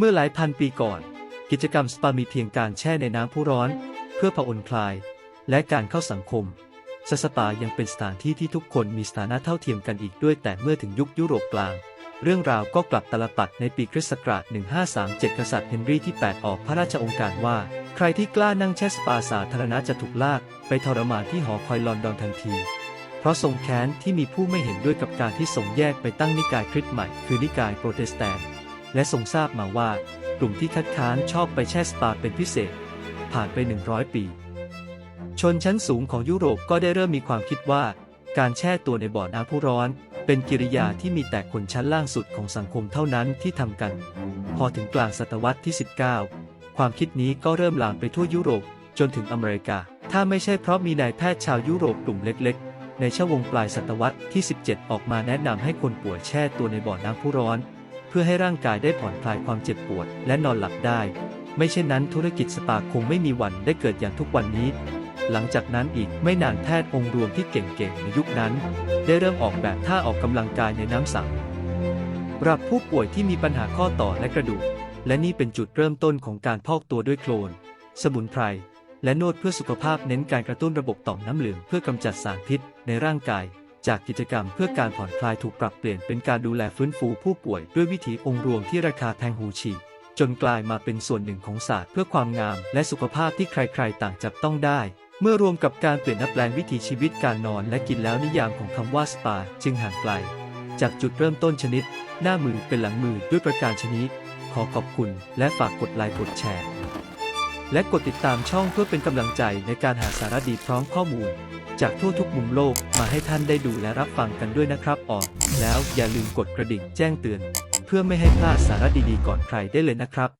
เมื่อหลายพันปีก่อน กิจกรรมสปามีเพียงการแช่ในน้ำผู้ร้อน เพื่อผ่อนคลาย และการเข้าสังคมสสปายังเป็นสถานที่ที่ทุกคนมีสถานะเท่าเทียมกันอีกด้วยแต่เมื่อถึงยุคยุโรปกลาง เรื่องราวก็กลับตลปัดในปีคริสต์ศักราช 1537 กษัตริย์เฮนรีที่ 8 ออกพระราชองค์การว่า ใครที่กล้านั่งแช่สปาสาธารณะจะถูกลาก ไปทรมานที่หอคอยลอนดอนทันที เพราะทรงแค้นที่มีผู้ไม่เห็นด้วยกับการที่ทรงแยกไปตั้งนิกายคริสต์ใหม่ คือนิกายโปรเตสแตนต์ และทรงทราบมาว่ากลุ่มที่คัดค้านชอบไปแช่สปาเป็นพิเศษ ผ่านไป 100 ปี ชนชั้นสูงของยุโรปก็ได้เริ่มมีความคิดว่า การแช่ตัวในบ่อน้ำผู้ร้อน เป็นกิริยาที่มีแต่คนชั้นล่างสุดของสังคมเท่านั้นที่ทำกัน พอถึงกลางศตวรรษที่ 19 ความคิดนี้ก็เริ่มลามไปทั่วยุโรปจนถึงอเมริกา ถ้าไม่ใช่เพราะมีนายแพทย์ชาวยุโรปกลุ่มเล็กๆ ในช่วงปลายศตวรรษที่ 17 ออกมาแนะนำให้คนป่วยแช่ตัวในบ่อน้ำผู้ร้อน เพื่อให้ร่างกายได้ผ่อนคลายความเจ็บปวด และนอนหลับได้ ไม่เช่นนั้นธุรกิจสปาคงไม่มีวันได้เกิดอย่างทุกวันนี้ หลังจากนั้นอีกไม่นานแพทย์องค์รวมที่เก่งๆในยุคนั้น ได้เริ่มออกแบบท่าออกกำลังกายในน้ำสังสำหรับผู้ป่วยที่มีปัญหาข้อต่อและกระดูก และนี่เป็นจุดเริ่มต้นของการพอกตัวด้วยโคลน สมุนไพร และนวดเพื่อสุขภาพเน้นการกระตุ้นระบบต่อมน้ำเหลืองเพื่อกำจัดสารพิษในร่างกาย จากกิจกรรมเพื่อการผ่อนคลายถูกปรับเปลี่ยนเป็นการดูแลฟื้นฟูผู้ป่วยด้วยวิธีองค์รวมที่ราคาแพงหูฉีกจนกลายมาเป็นส่วนหนึ่งของศาสตร์เพื่อความงามและสุขภาพที่ใครๆ ต่างจับต้องได้ เมื่อรวมกับการเปลี่ยนแปลงวิถีชีวิตการนอนและกินแล้วนิยามของคำว่าสปาจึงห่างไกล จากจุดเริ่มต้นชนิด หน้ามือเป็นหลังมือด้วยประการชนิด ขอขอบคุณและฝากกดไลค์กดแชร์ และกดติดตามช่องเพื่อเป็นกำลังใจในการหาสาระดีพร้อมข้อมูล จากทั่วทุกมุมโลกมาให้ท่านได้ดูและรับฟังกันด้วยนะครับออนแล้วอย่าลืมกดกระดิ่งแจ้งเตือน เพื่อไม่ให้พลาดสาระดีๆก่อนใครได้เลยนะครับ